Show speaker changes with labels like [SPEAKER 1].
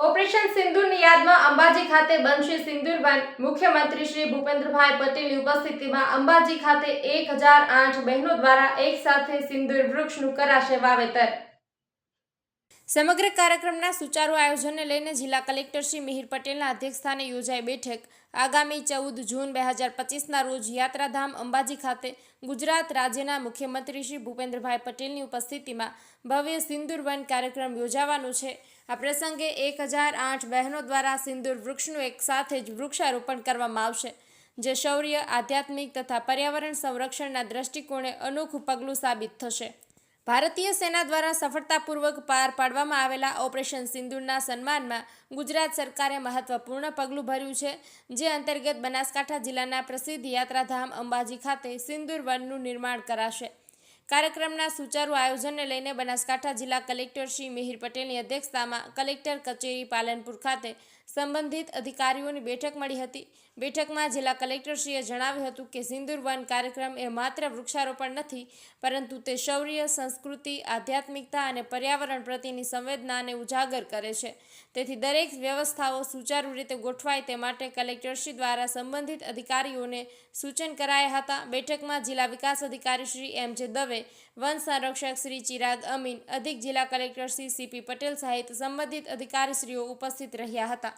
[SPEAKER 1] Operation સિંદૂરની યાદમાં અંબાજી ખાતે બનશે સિંદૂર વન. મુખ્યમંત્રી શ્રી ભૂપેન્દ્રભાઈ પટેલની ઉપસ્થિતિમાં અંબાજી ખાતે એક હજાર આઠ બહેનો દ્વારા એક સાથે સિંદૂર વૃક્ષનું કરાશે વાવેતર. સમગ્ર કાર્યક્રમના સુચારુ આયોજનને લઈને જિલ્લા કલેક્ટર શ્રી મિહિર પટેલના અધ્યક્ષસ્થાને યોજાઈ બેઠક. આગામી ચૌદ જૂન બે હજાર પચીસના રોજ યાત્રાધામ અંબાજી ખાતે ગુજરાત રાજ્યના મુખ્યમંત્રી શ્રી ભૂપેન્દ્રભાઈ પટેલની ઉપસ્થિતિમાં ભવ્ય સિંદૂર વન કાર્યક્રમ યોજાવાનો છે. આ પ્રસંગે એક હજાર આઠ બહેનો દ્વારા સિંદૂર વૃક્ષનું એક સાથે જ વૃક્ષારોપણ કરવામાં આવશે, જે શૌર્ય, આધ્યાત્મિક તથા પર્યાવરણ સંરક્ષણના દ્રષ્ટિકોણે અનોખું પગલું સાબિત થશે. ભારતીય સેના દ્વારા સફળતાપૂર્વક પાર પાડવામાં આવેલા ઓપરેશન સિંદૂરના સન્માનમાં ગુજરાત સરકારે મહત્વપૂર્ણ પગલું ભર્યું છે, જે અંતર્ગત બનાસકાંઠા જિલ્લાના પ્રસિદ્ધ યાત્રાધામ અંબાજી ખાતે સિંદૂર વનનું નિર્માણ કરાશે. કાર્યક્રમના સુચારુ આયોજનને લઈને બનાસકાંઠા જિલ્લા કલેક્ટર શ્રી મિહિર પટેલની અધ્યક્ષતામાં કલેક્ટર કચેરી પાલનપુર ખાતે સંબંધિત અધિકારીઓની બેઠક મળી હતી. બેઠકમાં જિલ્લા કલેક્ટરશ્રીએ જણાવ્યું હતું કે સિંદુર વન કાર્યક્રમ એ માત્ર વૃક્ષારોપણ નથી, પરંતુ તે શૌર્ય, સંસ્કૃતિ, આધ્યાત્મિકતા અને પર્યાવરણ પ્રત્યેની સંવેદનાને ઉજાગર કરે છે. તેથી દરેક વ્યવસ્થાઓ સુચારુ રીતે ગોઠવાય તે માટે કલેક્ટરશ્રી દ્વારા સંબંધિત અધિકારીઓને સૂચન કરાયા હતા. બેઠકમાં જિલ્લા વિકાસ અધિકારી શ્રી એમ જે દવે વન સંરક્ષક શ્રી ચિરાગ અમીન, અધિક જિલ્લા કલેક્ટર શ્રી સીપી પટેલ સહિત સંબંધિત અધિકારીશ્રીઓ ઉપસ્થિત રહ્યા હતા.